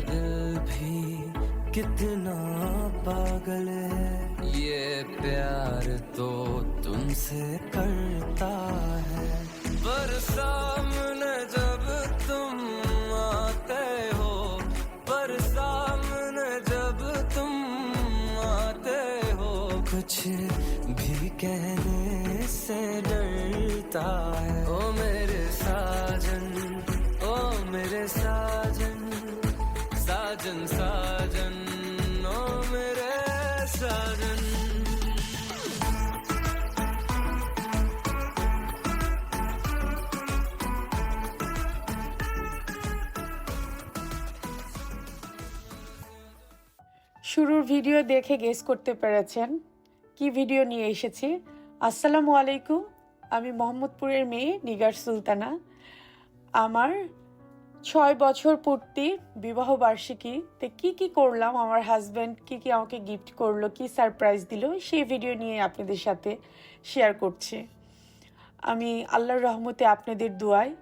दिल भी कितना पागल है। ये प्यार तो तुमसे करता है। पर सामने जब तुम आते हो, पर सामने जब तुम आते हो, कुछ भी कहने से डरता है। ओ मेरे साजन, ओ मेरे साजन। শুরুর ভিডিও দেখে গেস করতে পেরেছেন। কি ভিডিও নিয়ে এসেছি? আসসালামু আলাইকুম, আমি মোহাম্মদপুরের মেয়ে নিগার সুলতানা। আমার ছয় বছর পূর্তি বিবাহ বার্ষিকীতে কি কি করলাম? আমার হাজব্যান্ড কি কি আমাকে গিফট করল, কি সারপ্রাইজ দিল, সেই ভিডিও নিয়ে আপনাদের সাথে শেয়ার করছি। আমি আল্লাহর রহমতে আপনাদের দোয়ায়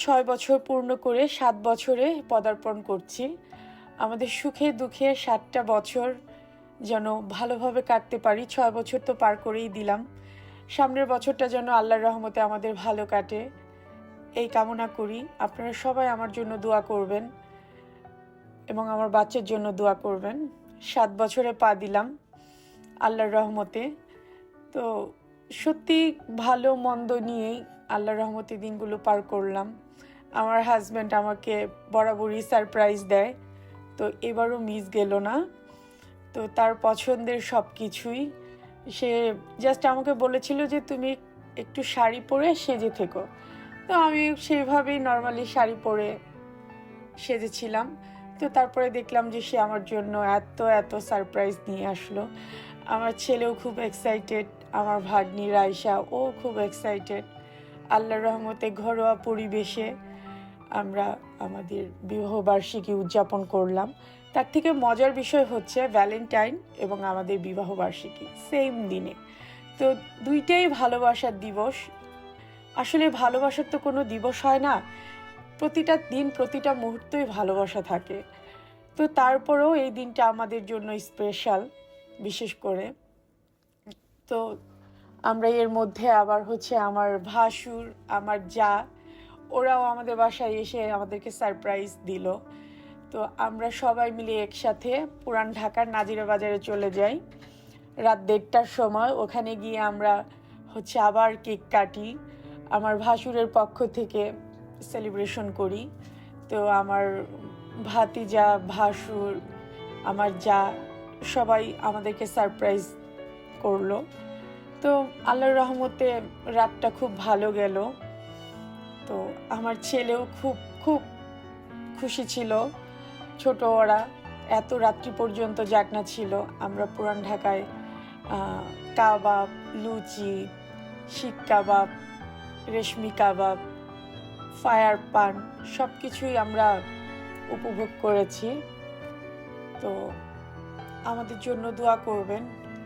ছয় বছর পূর্ণ করে সাত বছরে পদার্পণ করছি। আমাদের সুখে দুঃখে সাতটা বছর যেন ভালোভাবে কাটতে পারি, ছয় বছর তো পার করেই দিলাম। সামনের বছরটা যেন আল্লাহর রহমতে আমাদের ভালো কাটে। এই কামনা করি। আপনারা সবাই আমার জন্য দোয়া করবেন এবং আমার বাচ্চার জন্য দোয়া করবেন। সাত বছরে পা দিলাম আল্লাহর রহমতে। তো সত্যি ভালো মন্দ নিয়েই আল্লাহর রহমতে দিনগুলো পার করলাম। আমার হাজব্যান্ড আমাকে বরাবরই সারপ্রাইজ দেয়। তো এবারও মিস গেল না। তো তার পছন্দের সব কিছুই সে জাস্ট আমাকে বলেছিল যে, তুমি একটু শাড়ি পরে সেজে থেকো। তো আমি সেভাবেই নর্মালি শাড়ি পরে সেজেছিলাম। তো তারপরে দেখলাম যে, সে আমার জন্য এত এত সারপ্রাইজ নিয়ে আসলো। আমার ছেলেও খুব এক্সাইটেড আমার ভাগ্নি রাইসা ও খুব এক্সাইটেড আল্লাহর রহমতে ঘরোয়া পরিবেশে আমরা আমাদের বিবাহবার্ষিকী উদযাপন করলাম। তার থেকে মজার বিষয় হচ্ছে ভ্যালেন্টাইন এবং আমাদের বিবাহবার্ষিকী, সেম দিনে। তো দুইটাই ভালোবাসার দিবস। আসলে ভালোবাসার তো কোনো দিবস হয় না, প্রতিটা দিন প্রতিটা মুহূর্তই ভালোবাসা থাকে। তো তারপরেও এই দিনটা আমাদের জন্য স্পেশাল বিশেষ করে। তো আমরা এর মধ্যে আবার হচ্ছে আমার ভাসুর, আমার যা ওরাও আমাদের বাসায় এসে আমাদেরকে সারপ্রাইজ দিল। তো আমরা সবাই মিলে একসাথে পুরান ঢাকার নাজিরা বাজারে চলে যাই। রাত দেড়টার সময় ওখানে গিয়ে আমরা হচ্ছে আবার কেক কাটি, আমার ভাসুরের পক্ষ থেকে সেলিব্রেশন করি। তো আমার ভাতিজা, ভাসুর, আমার যা সবাই আমাদেরকে সারপ্রাইজ করল। তো আল্লাহর রহমতে রাতটা খুব ভালো গেল। তো আমার ছেলেও খুব খুব খুশি ছিল, ছোট ওরা। এত রাত্রি পর্যন্ত জাগনা ছিল, আমরা পুরান ঢাকায় কাবাব, লুচি, শিক কাবাব, রেশমি কাবাব, ফায়ার পান সব কিছুই আমরা উপভোগ করেছি। তো আমাদের জন্য দোয়া করবেন,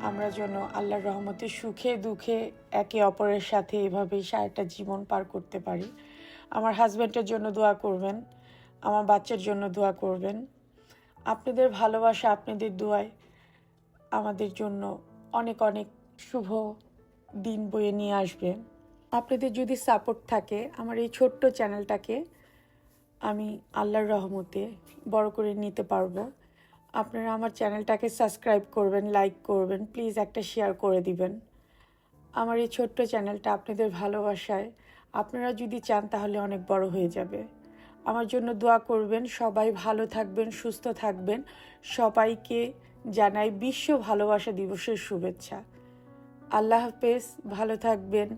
আমরা যেন আল্লাহর রহমতে সুখে দুঃখে একে অপরের সাথে এভাবেই সারাটা জীবন পার করতে পারি। আমার হাজব্যান্ডের জন্য দোয়া করবেন, আমার বাচ্চার জন্য দোয়া করবেন। আপনাদের ভালোবাসা, আপনাদের দোয়ায় আমাদের জন্য অনেক অনেক শুভ দিন বয়ে নিয়ে আসবে। আপনাদের যদি সাপোর্ট থাকে, আমার এই ছোট্ট চ্যানেলটাকে আমি আল্লাহর রহমতে বড় করে নিতে পারব। আপনারা আমার চ্যানেলটাকে সাবস্ক্রাইব করবেন লাইক করবেন প্লিজ একটা শেয়ার করে দিবেন। আমার এই ছোট্ট চ্যানেলটা আপনাদের ভালোবাসায় আপনারা যদি চান তাহলে অনেক বড় হয়ে যাবে। আমার জন্য দোয়া করবেন, সবাই ভালো থাকবেন, সুস্থ থাকবেন। সবাইকে জানাই বিশ্ব ভালোবাসা দিবসের শুভেচ্ছা। আল্লাহ হাফেজ, ভালো থাকবেন।